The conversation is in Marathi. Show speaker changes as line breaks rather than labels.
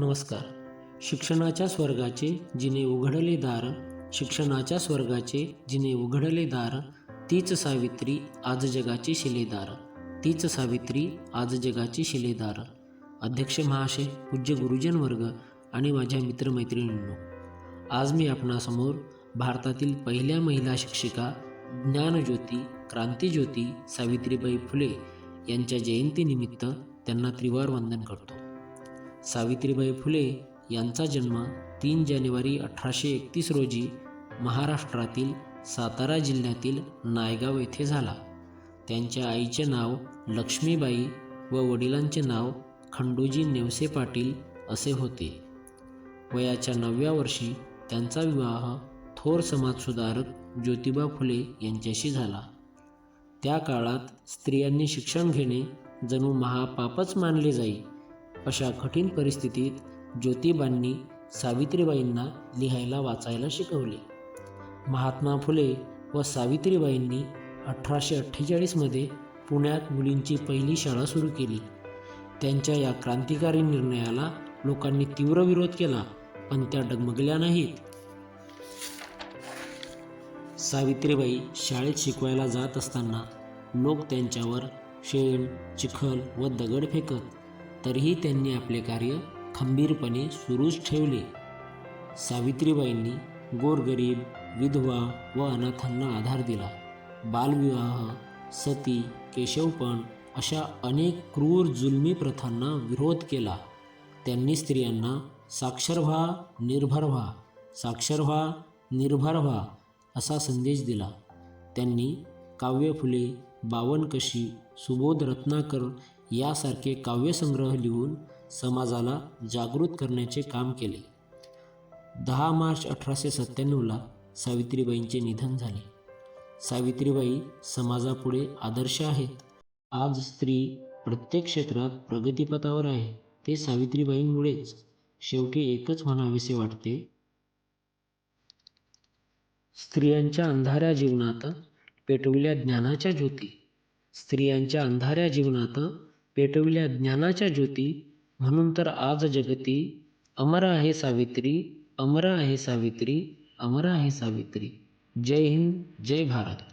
नमस्कार. शिक्षणाच्या स्वर्गाचे जिने उघडले दार शिक्षणाच्या स्वर्गाचे जिने उघडले दार तीच सावित्री आज जगाची शिलेदार तीच सावित्री आज जगाची शिलेदार. अध्यक्ष महाशय पूज्य गुरुजन वर्ग आणि माझ्या मित्रमैत्रिणींनो आज मी आपणासमोर भारतातील पहिल्या महिला शिक्षिका ज्ञानज्योती क्रांतीज्योती सावित्रीबाई फुले यांच्या जयंतीनिमित्त त्यांना त्रिवार वंदन करतो. सावित्रीबाई फुले यांचा जन्म तीन जानेवारी अठराशे एकतीस रोजी महाराष्ट्रातील सातारा जिल्ह्यातील नायगाव येथे झाला. त्यांच्या आईचे नाव लक्ष्मीबाई व वडिलांचे नाव खंडोजी नेवसे पाटील असे होते. वयाच्या नवव्या वर्षी त्यांचा विवाह थोर समाजसुधारक ज्योतिबा फुले यांच्याशी झाला. त्या काळात स्त्रियांनी शिक्षण घेणे जणू महापापच मानले जाई. अशा कठीण परिस्थितीत ज्योतिबांनी सावित्रीबाईंना लिहायला वाचायला शिकवले. महात्मा फुले व सावित्रीबाईंनी अठराशे अठ्ठेचाळीसमध्ये पुण्यात मुलींची पहिली शाळा सुरू केली. त्यांच्या या क्रांतिकारी निर्णयाला लोकांनी तीव्र विरोध केला पण त्या डगमगल्या नाहीत. सावित्रीबाई शाळेत शिकवायला जात असताना लोक त्यांच्यावर शेण चिखल व दगड फेकत तरीही त्यांनी आपले कार्य खंबीरपणे सुरूच ठेवले. सावित्रीबाईंनी गोरगरीब विधवा व अनाथांना आधार दिला. बालविवाह सती केशवपण अशा अनेक क्रूर जुलमी प्रथांना विरोध केला. त्यांनी स्त्रियांना साक्षर व्हा निर्भर व्हा साक्षर व्हा निर्भर व्हा असा संदेश दिला. त्यांनी काव्य फुले बावनकशी सुबोध रत्नाकर यासारखे काव्यसंग्रह लिहून समाजाला जागृत करण्याचे काम केले. दहा मार्च अठराशे सत्त्याण्णवला सावित्रीबाईंचे निधन झाले. सावित्रीबाई समाजापुढे आदर्श आहेत. आज स्त्री प्रत्येक क्षेत्रात प्रगतीपथावर आहे ते सावित्रीबाईंमुळेच. शेवटी एकच म्हणावेसे वाटते. स्त्रियांच्या अंधाऱ्या जीवनात पेटविल्या ज्ञानाच्या ज्योती. स्त्रियांच्या अंधाऱ्या जीवनात पेटविल्या ज्ञानाच्या ज्योती म्हणून तर आज जगती अमर आहे सावित्री अमर आहे सावित्री अमर आहे सावित्री. जय हिंद जय भारत.